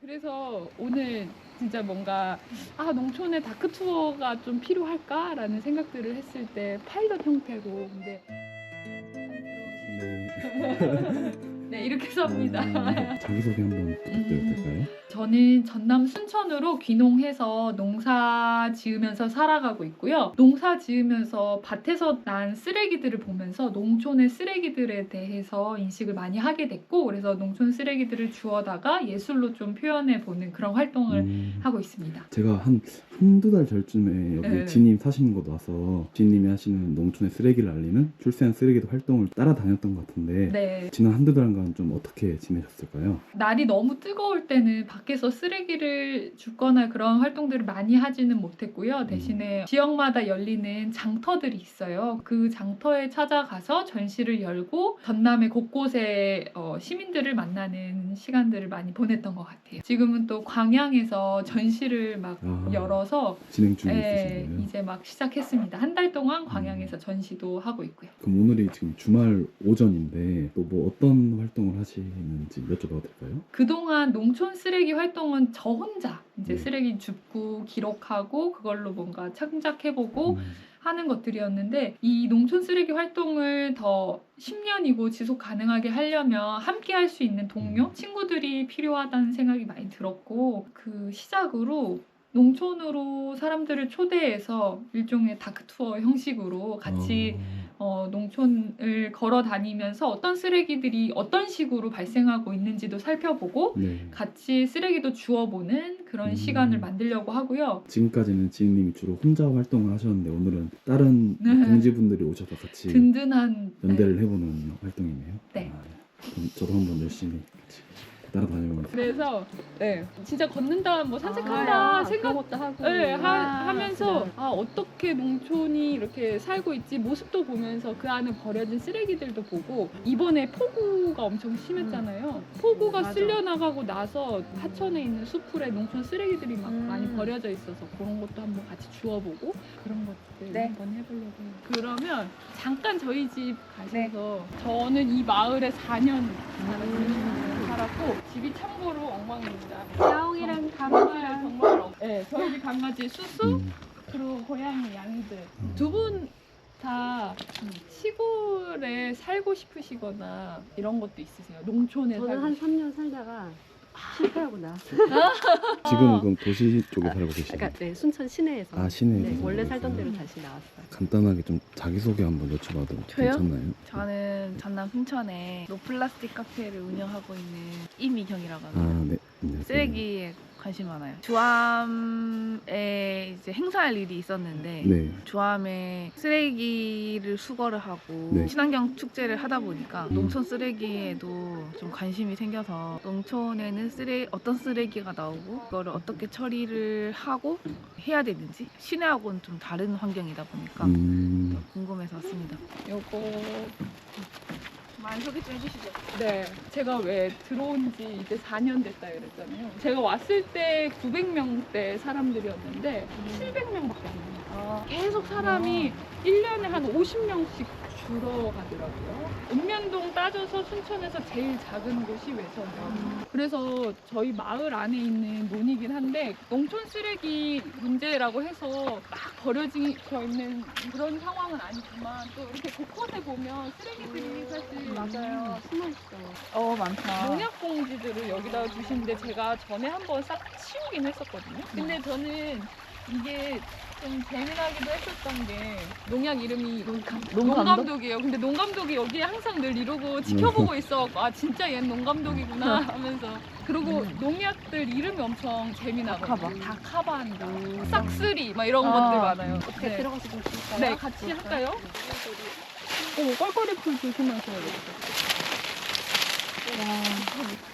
그래서 오늘 진짜 뭔가 아 농촌에 다크 투어가 좀 필요할까라는 생각들을 했을 때 파일럿 형태로 근데 네. 네 이렇게 섭니다. 음, 자기소개 한번 부탁드려도 될까요? 저는 전남 순천으로 귀농해서 농사 지으면서 살아가고 있고요. 농사 지으면서 밭에서 난 쓰레기들을 보면서 농촌의 쓰레기들에 대해서 인식을 많이 하게 됐고, 그래서 농촌 쓰레기들을 주워다가 예술로 좀 표현해 보는 그런 활동을 음, 하고 있습니다. 제가 한 한두 달 전쯤에 여기 네. 지님 사시는 곳 와서 지님이 하시는 농촌의 쓰레기를 알리는 출세한 쓰레기도 활동을 따라다녔던 것 같은데 네. 지난 한두 달간 좀 어떻게 지내셨을까요? 날이 너무 뜨거울 때는 밖 에서 쓰레기를 줍거나 그런 활동들을 많이 하지는 못했고요. 대신에 지역마다 열리는 장터들이 있어요. 그 장터에 찾아가서 전시를 열고 전남의 곳곳에 어, 시민들을 만나는 시간들을 많이 보냈던 것 같아요. 지금은 또 광양에서 전시를 막 아, 열어서 진행 중에 예, 있으신? 이제 막 시작했습니다. 한 달 동안 광양에서 전시도 하고 있고요. 그럼 오늘이 지금 주말 오전인데 또 뭐 어떤 활동을 하시는지 여쭤봐도 될까요? 그동안 농촌 쓰레기 활동은 저 혼자 이제 네. 쓰레기 줍고 기록하고 그걸로 뭔가 창작해보고 음, 하는 것들이었는데 이 농촌 쓰레기 활동을 더 10년이고 지속 가능하게 하려면 함께 할 수 있는 동료, 음. 친구들이 필요하다는 생각이 많이 들었고 그 시작으로 농촌으로 사람들을 초대해서 일종의 다크 투어 형식으로 같이 어, 농촌을 걸어 다니면서 어떤 쓰레기들이 어떤 식으로 발생하고 있는지도 살펴보고 어, 네. 같이 쓰레기도 주워보는 그런 음. 시간을 만들려고 하고요. 지금까지는 지인님이 주로 혼자 활동을 하셨는데 오늘은 다른 네. 동지분들이 오셔서 같이 든든한 네. 연대를 해보는 활동이네요. 네. 아, 그럼 저도 한번 열심히 같이 따라다녀보겠습니다. 그래서 네 진짜 걷는다 뭐 산책한다 아, 생각 그런 것도 하고. 네, 하, 아, 하면서. 아 어떻게 농촌이 이렇게 살고 있지 모습도 보면서 그 안에 버려진 쓰레기들도 보고 이번에 폭우가 엄청 심했잖아요. 폭우가 음. 맞아. 쓸려 나가고 나서 하천에 있는 수풀에 농촌 쓰레기들이 막 음. 많이 버려져 있어서 그런 것도 한번 같이 주워보고 그런 것들 네. 한번 해보려고 해요. 그러면 잠깐 저희 집 네. 가셔서 저는 이 마을에 4년 음. 살았고 집이 참고로 엉망입니다. 야옹이랑 정말 가마랑 정말 엉- 네, 저희 집 강아지 수수 음, 그리고 고양이 양이들 음. 두분 다 시골에 살고 싶으시거나 이런 것도 있으세요? 농촌에 저는 살고 한싶 3년 살다가 실패하고 나왔어요. 지금은 그럼 도시 쪽에 살고 계시나요? 그러니까 네, 순천 시내에서. 아 시내에서 네, 원래? 살던 대로 다시 나왔어요. 간단하게 좀 자기소개 한번 여쭤봐도 저요? 괜찮나요? 저는 전남 순천에 노플라스틱 카페를 운영하고 있는 이미경이라고 합니다. 아 네. 안녕하세요. 쓰레기에 관심 많아요. 주암에 이제 행사할 일이 있었는데 네. 주암에 쓰레기를 수거를 하고 네. 친환경 축제를 하다 보니까 음. 농촌 쓰레기에도 좀 관심이 생겨서 농촌에는 쓰레 어떤 쓰레기가 나오고 그거를 어떻게 처리를 하고 해야 되는지 시내하고는 좀 다른 환경이다 보니까 음, 궁금해서 왔습니다. 요거 많이 소개 좀 해주시죠. 네 제가 왜 들어온 지 이제 4년 됐다 그랬잖아요. 제가 왔을 때 900명대 사람들이었는데 700명밖에 안 돼요. 아, 계속 사람이 1년에 한 50명씩 줄어가더라고요. 읍면동 따져서 순천에서 제일 작은 곳이 외선이에요. 그래서 저희 마을 안에 있는 논이긴 한데 농촌 쓰레기 문제라고 해서 막 버려져 있는 그런 상황은 아니지만 또 이렇게 곳곳에 보면 쓰레기들이 사실 맞아요. 숨어 있어. 어 많다. 농약 봉지들을 여기다가 두시는데 제가 전에 한번 싹 치우긴 했었거든요. 근데 저는 이게 좀 재미나기도 했었던 게 농약 이름이 농감독? 이에요 근데 농감독이 여기에 항상 늘 이러고 지켜보고 있어갖고 아 진짜 얘는 농감독이구나 하면서 그리고 농약들 이름이 엄청 재미나거든요. 다카반, 싹쓸이 막 이런 아. 것들 많아요. 어떻게 네. 들어가서 좀 볼까요? 네, 같이 할까요? 오, 껄껄이 풀 조심하셔야 돼요.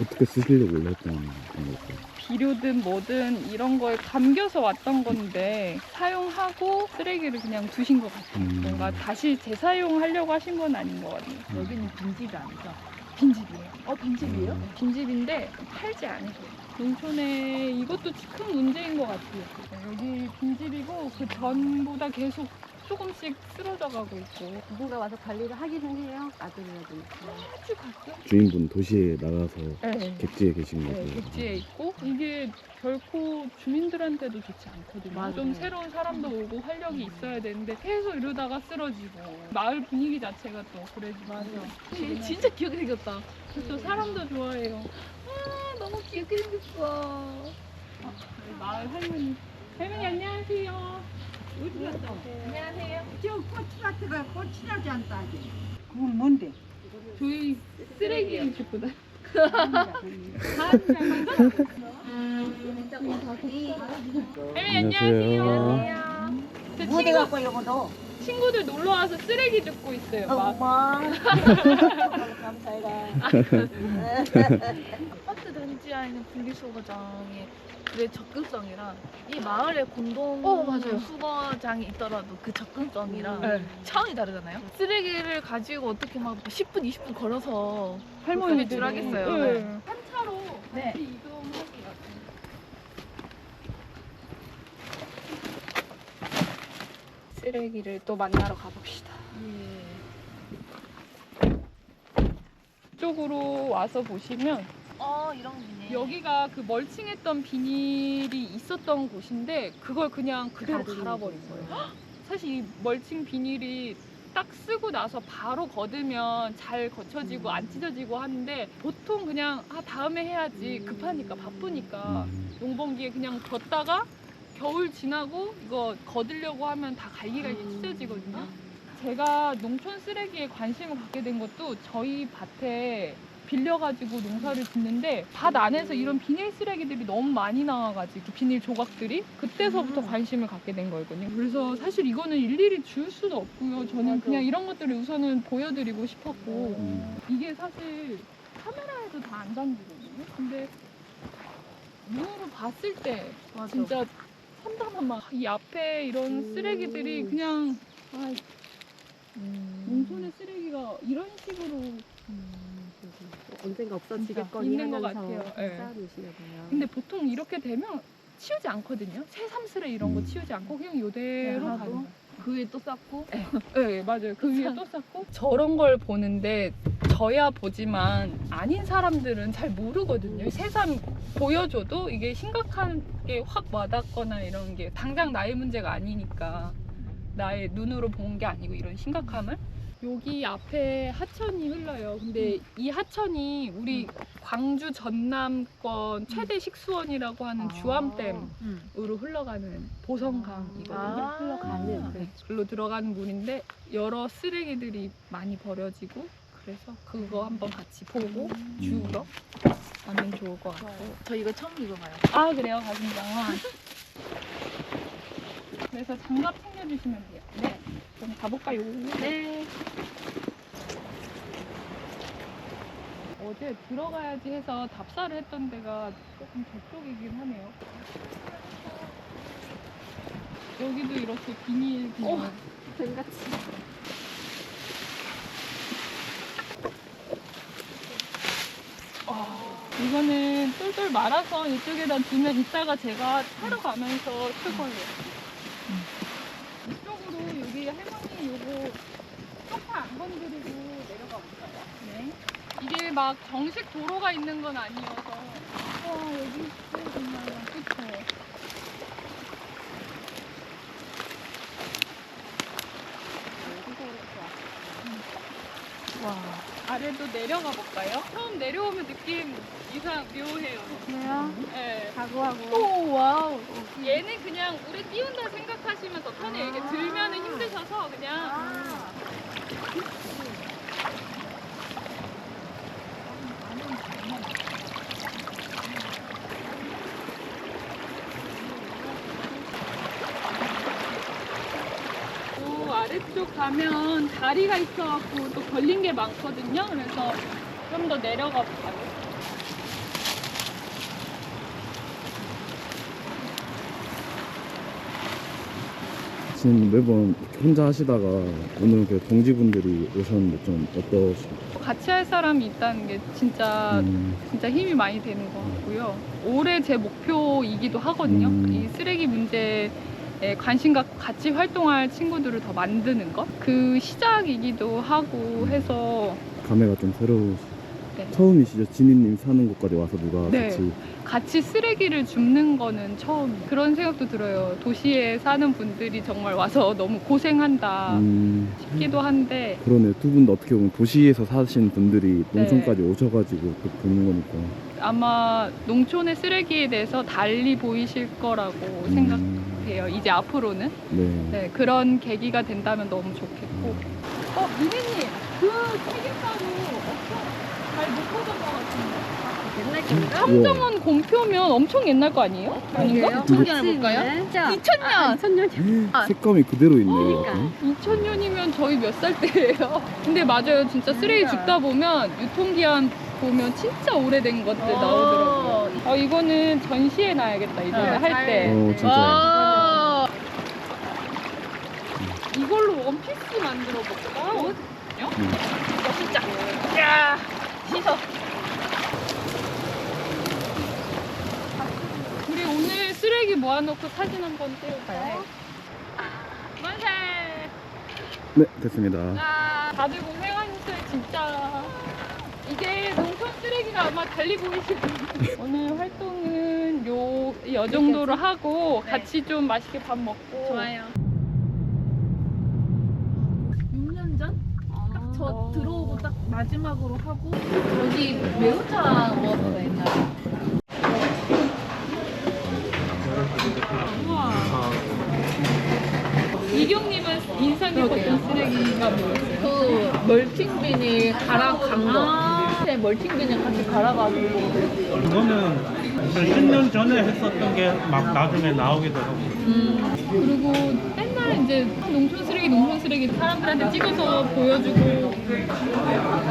어떻게 쓰시려고 원래 했던 건가요? 비료든 뭐든 이런 거에 감겨서 왔던 건데 사용하고 쓰레기를 그냥 두신 것 같아요. 음, 뭔가 다시 재사용하려고 하신 건 아닌 것 같아요. 여기는 빈집이 아니죠? 빈집이에요. 어 빈집이에요? 음. 빈집인데 팔지 않으세요. 농촌에 이것도 큰 문제인 것 같아요. 여기 빈집이고 그 전보다 계속 조금씩 쓰러져 가고 있고 누군가 와서 관리를 하기는 해요. 아들이라든지. 아주 가끔 주인분 도시에 나가서 네. 객지에 계신 거고. 네, 객지에 있고 이게 결코 주민들한테도 좋지 않거든요. 맞아요. 좀 새로운 사람도 오고 활력이 있어야 되는데 계속 이러다가 쓰러지고 마을 분위기 자체가 또 진- 진짜 귀엽게 생겼다. 저 사람도 좋아해요. 아 너무 귀엽게 생겼어. 아, 마을 할머니 할머니 안녕하세요. 어디 갔다? 안녕하세요. 저 꽃밭에가 꽃이 나지 않다. 그건 뭔데? 저희 쓰레기 줍보다 할머니 안녕하세요. 안녕하세요. 저 뭐 친구, 돼갖고 이거 너? 친구들 놀러 와서 쓰레기 줍고 있어요. 막. 엄마. 감사해라. 안에 분리수거장의 내 접근성이랑 이 마을에 공동 어, 맞아요. 수거장이 있더라도 그 접근성이랑 네. 차원이 다르잖아요. 쓰레기를 가지고 어떻게 막 10분, 20분 걸어서 할머니들이 줄 하겠어요. 네. 네. 한 차로 네. 쓰레기를 또 만나러 가봅시다. 이쪽으로 와서 보시면 어, 이런 비닐. 여기가 그 멀칭했던 비닐이 있었던 곳인데 그걸 그냥 그대로 갈아버린 거예요. 헉! 사실 이 멀칭 비닐이 딱 쓰고 나서 바로 걷으면 잘 거쳐지고 안 찢어지고 하는데 보통 그냥 아 다음에 해야지 급하니까 바쁘니까 음. 용번기에 그냥 뒀다가 겨울 지나고 이거 거들려고 하면 다 갈기갈기 음. 찢어지거든요. 제가 농촌 쓰레기에 관심을 갖게 된 것도 저희 밭에 빌려가지고 농사를 짓는데 밭 안에서 이런 비닐 쓰레기들이 너무 많이 나와가지고 비닐 조각들이 그때서부터 관심을 갖게 된 거거든요. 그래서 사실 이거는 일일이 지울 수도 없고요. 저는 그냥 이런 것들을 우선은 보여드리고 싶었고 음. 이게 사실 카메라에도 다 안 담기거든요. 근데 눈으로 봤을 때. 진짜 참담한 막이 앞에 이런 음. 쓰레기들이 그냥 아, 음. 농촌의 쓰레기가 이런 식으로 음, 언젠가 없어지겠거니 있는 것 같아요. 예. 쌓아놓으시나 봐요. 근데 보통 이렇게 되면 치우지 않거든요. 새삼스레 이런 거 음. 치우지 않고 그냥 이대로 하고 가는 거예요. 그 위에 또 쌓고 네, 맞아요. 그 위에 또 쌓고 저런 걸 보는데 저야 보지만 아닌 사람들은 잘 모르거든요. 새삼 보여줘도 이게 심각한 게 확 와닿거나 이런 게 당장 나의 문제가 아니니까 나의 눈으로 본 게 아니고 이런 심각함을 여기 앞에 하천이 흘러요. 근데 이 하천이 우리 광주 전남권 최대 식수원이라고 하는 주암댐으로 음. 흘러가는 보성강이거든요. 아. 흘러가는 네, 글로 들어가는 물인데 여러 쓰레기들이 많이 버려지고 그래서 그거 한번 같이 보고 주우러 가면 좋을 것 같고 저 이거 처음 입어봐요. 아 그래요? 가슴장화 그래서 장갑 챙겨주시면 돼요. 네 그럼 가볼까요? 네 어제 들어가야지 해서 답사를 했던 데가 조금 저쪽이긴 하네요 여기도 이렇게 비닐 비닐 어. 뱀같이. 이거는 똘똘 말아서 이쪽에다 두면 이따가 제가 차로 가면서 쓸 거예요. 5번 그리고 내려가 볼까요? 네. 이게 막 정식 도로가 있는 건 아니어서. 와, 여기 정말 좋죠. 음. 와. 아래도 내려가 볼까요? 처음 내려오면 느낌 이상 묘해요. 그래요? 네. 가고 하고. 오, 와우. 음. 얘는 그냥 우리 띄운다 생각하시면 더 편해요. 이게 아. 들면은 힘드셔서 그냥. 아. 또 아래쪽 가면 다리가 있어갖고 또 걸린 게 많거든요 그래서 좀 더 내려가 볼까요? 지금 매번 혼자 하시다가 오늘 그 동지분들이 오셨는데 좀 어떠십니까? 같이 할 사람이 있다는 게 진짜 음, 진짜 힘이 많이 되는 것 같고요. 올해 제 목표이기도 하거든요. 음. 이 쓰레기 문제 예, 관심 갖고 같이 활동할 친구들을 더 만드는 것? 그 시작이기도 하고 해서 감회가 좀 새로우. 네. 처음이시죠? 지니님 사는 곳까지 와서 누가 네. 같이. 같이 쓰레기를 줍는 거는 처음 그런 생각도 들어요. 도시에 사는 분들이 정말 와서 너무 고생한다 음, 싶기도 한데 그러네. 두분다 어떻게 보면 도시에서 사신 분들이 네. 농촌까지 오셔가지고 그 보는 거니까. 아마 농촌의 쓰레기에 대해서 달리 보이실 거라고 음, 생각해요. 이제 앞으로는 네. 네, 그런 계기가 된다면 너무 좋겠고. 어, 미니님, 그 튀김가루 같은데. 옛날 건가? 청정원 공표면 엄청 옛날 거 아니에요? 아닌가? 해볼까요? 진짜. 2000년! 2000년. 색감이 그대로 있네요. 그러니까. 약간. 2000년이면 저희 몇 살 때예요? 근데 맞아요. 진짜 쓰레기 줍다 보면 유통기한 보면 진짜 오래된 것들 나오더라고요. 어, 이거는 전시해 놔야겠다, 이번에 네, 할 잘- 때. 어, 진짜. 와. 이걸로 원피스 만들어 볼까? 음. 진짜. 야, 씻어. 우리 오늘 쓰레기 모아놓고 사진 한 번 찍을까요? 만세! 네, 됐습니다. 아, 다들 고생하셨어요, 진짜. 이게 농촌 쓰레기가 아마 달리 보이실 거예요. 오늘 활동은 요, 이 정도로 하고 네. 같이 좀 맛있게 밥 먹고. 좋아요. 6년 전? 딱저 어. 들어오고 딱 마지막으로 하고 여기 매운탕 먹었어요 옛날에. 우와. 이경님은 인상 깊었던 쓰레기가 뭐였어요? 그 멀팅빈이 갈아 간 거. 아. 네, 멀팅빈을 같이 갈아가지고 그거는 10년 전에 했었던 게 막 나중에 나오게 되더라고요. 그리고 맨날 이제 농촌 쓰레기, 농촌 쓰레기 사람들한테 찍어서 보여주고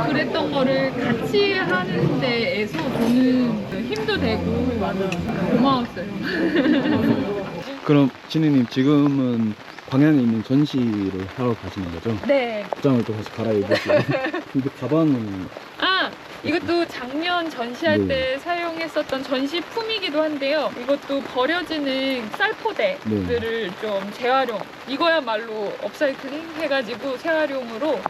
그랬던 거를 같이 하는 데에서 저는 힘도 되고 고마웠어요. 그럼 진희님 지금은 광양에 있는 전시를 하러 가시는 거죠? 네. 복장을 또 다시 갈아입으시고. 근데 가방은 아 이것도 작년 전시할 네. 때 사용했었던 전시품이기도 한데요. 이것도 버려지는 쌀포대들을 좀 재활용. 이거야말로 업사이클링 해가지고 재활용으로 음,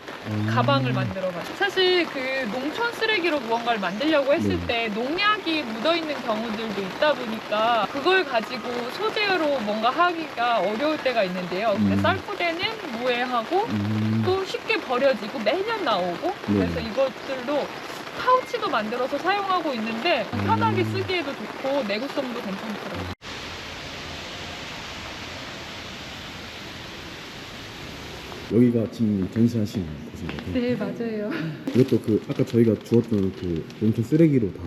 가방을 만들어봤어요. 사실 그 농촌 쓰레기로 무언가를 만들려고 했을 네. 때 농약이 묻어있는 경우들도 있다 보니까 그걸 가지고 소재로 뭔가 하기가 어려울 때가 있는데요. 근데 음. 쌀포대는 무해하고 음, 또 쉽게 버려지고 매년 나오고 네. 그래서 이것들로 파우치도 만들어서 사용하고 있는데 음. 편하게 쓰기에도 좋고 내구성도 괜찮더라고요. 여기가 지금 전시하시는 곳인 거죠? 네 맞아요. 이것도 그 아까 저희가 주었던 그 농촌 쓰레기로 다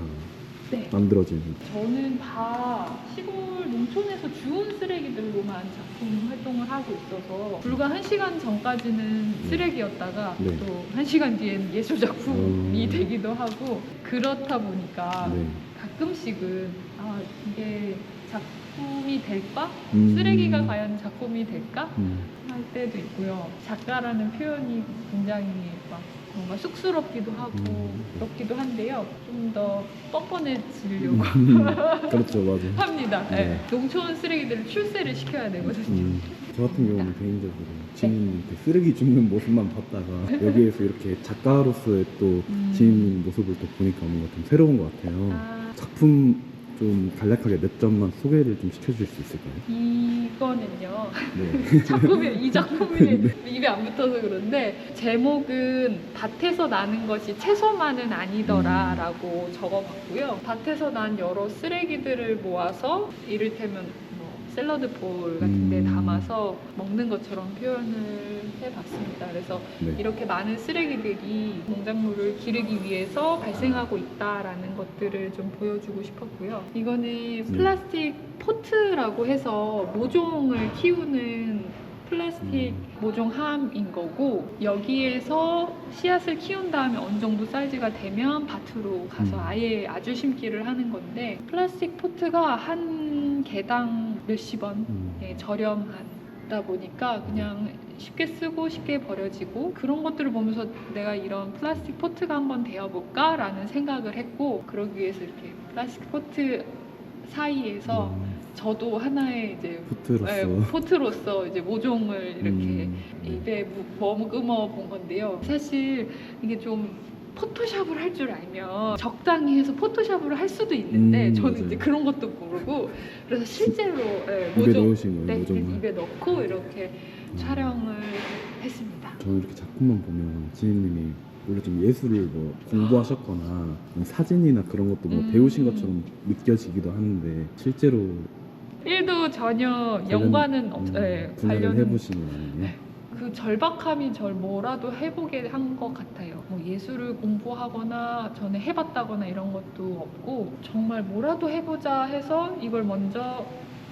네. 만들어진 저는 다 시골 농촌에서 주운 쓰레기들로만 작품 활동을 하고 있어서 불과 한 시간 전까지는 쓰레기였다가 네. 또 한 시간 뒤엔 예술 작품이 음. 되기도 하고 그렇다 보니까 네. 가끔씩은 아 이게 작품이 될까? 음. 쓰레기가 과연 작품이 될까? 음, 할 때도 있고요. 작가라는 표현이 굉장히 막 뭔가 쑥스럽기도 하고 음. 그렇기도 한데요. 좀 더 뻔뻔해지려고 그렇죠, 맞아. 합니다. 네. 네. 농촌 쓰레기들을 출세를 시켜야 되거든요. 음, 저 같은 경우는 개인적으로 지님 그 쓰레기 줍는 모습만 봤다가 여기에서 이렇게 작가로서의 또 음. 지님 모습을 또 보니까 뭔가 좀 새로운 것 같아요. 아, 작품 좀 간략하게 몇 점만 소개를 좀 시켜줄 수 있을까요? 이거는요. 네. 작품이 이 작품이 입에 안 붙어서 그런데 제목은 밭에서 나는 것이 채소만은 아니더라라고 적어봤고요. 밭에서 난 여러 쓰레기들을 모아서 이를테면 뭐 샐러드 볼 같은데 음. 담아서 먹는 것처럼 표현을 해봤습니다. 그래서 네. 이렇게 많은 쓰레기들이 농작물을 기르기 위해서 발생하고 있다라는 것들을 좀 보여주고 싶었고요. 이거는 플라스틱 포트라고 해서 모종을 키우는 플라스틱 모종함인 거고 여기에서 씨앗을 키운 다음에 어느 정도 사이즈가 되면 밭으로 가서 음. 아예 아주 심기를 하는 건데 플라스틱 포트가 한 개당 몇십 원 음, 예, 저렴하다 보니까 그냥 쉽게 쓰고 쉽게 버려지고 그런 것들을 보면서 내가 이런 플라스틱 포트가 한번 되어볼까라는 생각을 했고 그러기 위해서 이렇게 플라스틱 포트 사이에서 음, 저도 하나의 이제 포트로서. 예, 포트로서 이제 모종을 이렇게 음, 네. 입에 무- 머금어 본 건데요. 사실 이게 좀 포토샵을 할 줄 알면 적당히 해서 포토샵을 할 수도 있는데 음, 저는 맞아요. 이제 그런 것도 모르고 그래서 실제로 예, 입에 모종 넣으신 거예요, 네, 모종을. 입에 넣고 이렇게 음. 촬영을 했습니다. 저는 이렇게 작품만 보면 지혜님이 원래 좀 예술을 뭐 공부하셨거나 아니면 사진이나 그런 것도 뭐 음. 배우신 것처럼 느껴지기도 하는데 실제로 1도 전혀 관련- 연관은 없, 음, 네, 분야를 관련은 해보시는 거예요. 그 절박함이 절 뭐라도 해보게 한 것 같아요. 뭐 예술을 공부하거나 전에 해봤다거나 이런 것도 없고 정말 뭐라도 해보자 해서 이걸 먼저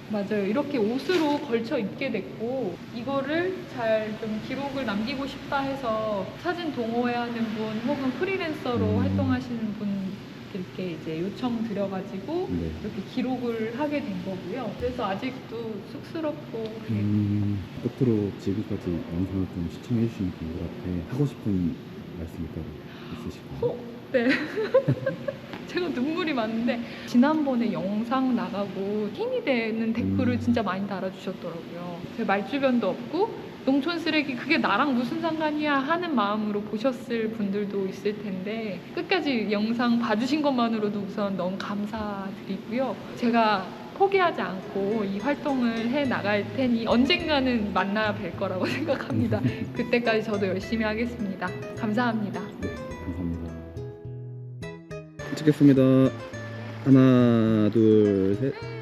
맞아요. 이렇게 옷으로 걸쳐 입게 됐고 이거를 잘 좀 기록을 남기고 싶다 해서 사진 동호회 하는 분 혹은 프리랜서로 음. 활동하시는 분 들께 이제 요청 드려가지고 네. 이렇게 기록을 하게 된 거고요. 그래서 아직도 쑥스럽고 그래요. 음, 끝으로 지금까지 영상을 좀 시청해 주신 분들한테 하고 싶은 말씀이 따로 있으실까요? 어? 네. 제가 눈물이 많은데 지난번에 영상 나가고 힘이 되는 댓글을 음. 진짜 많이 달아주셨더라고요. 제 말주변도 없고 농촌 쓰레기 그게 나랑 무슨 상관이야 하는 마음으로 보셨을 분들도 있을 텐데 끝까지 영상 봐주신 것만으로도 우선 너무 감사드리고요. 제가 포기하지 않고 이 활동을 해 나갈 테니 언젠가는 만나 뵐 거라고 생각합니다. 그때까지 저도 열심히 하겠습니다. 감사합니다. 네, 감사합니다. 찍겠습니다. 하나, 둘, 셋.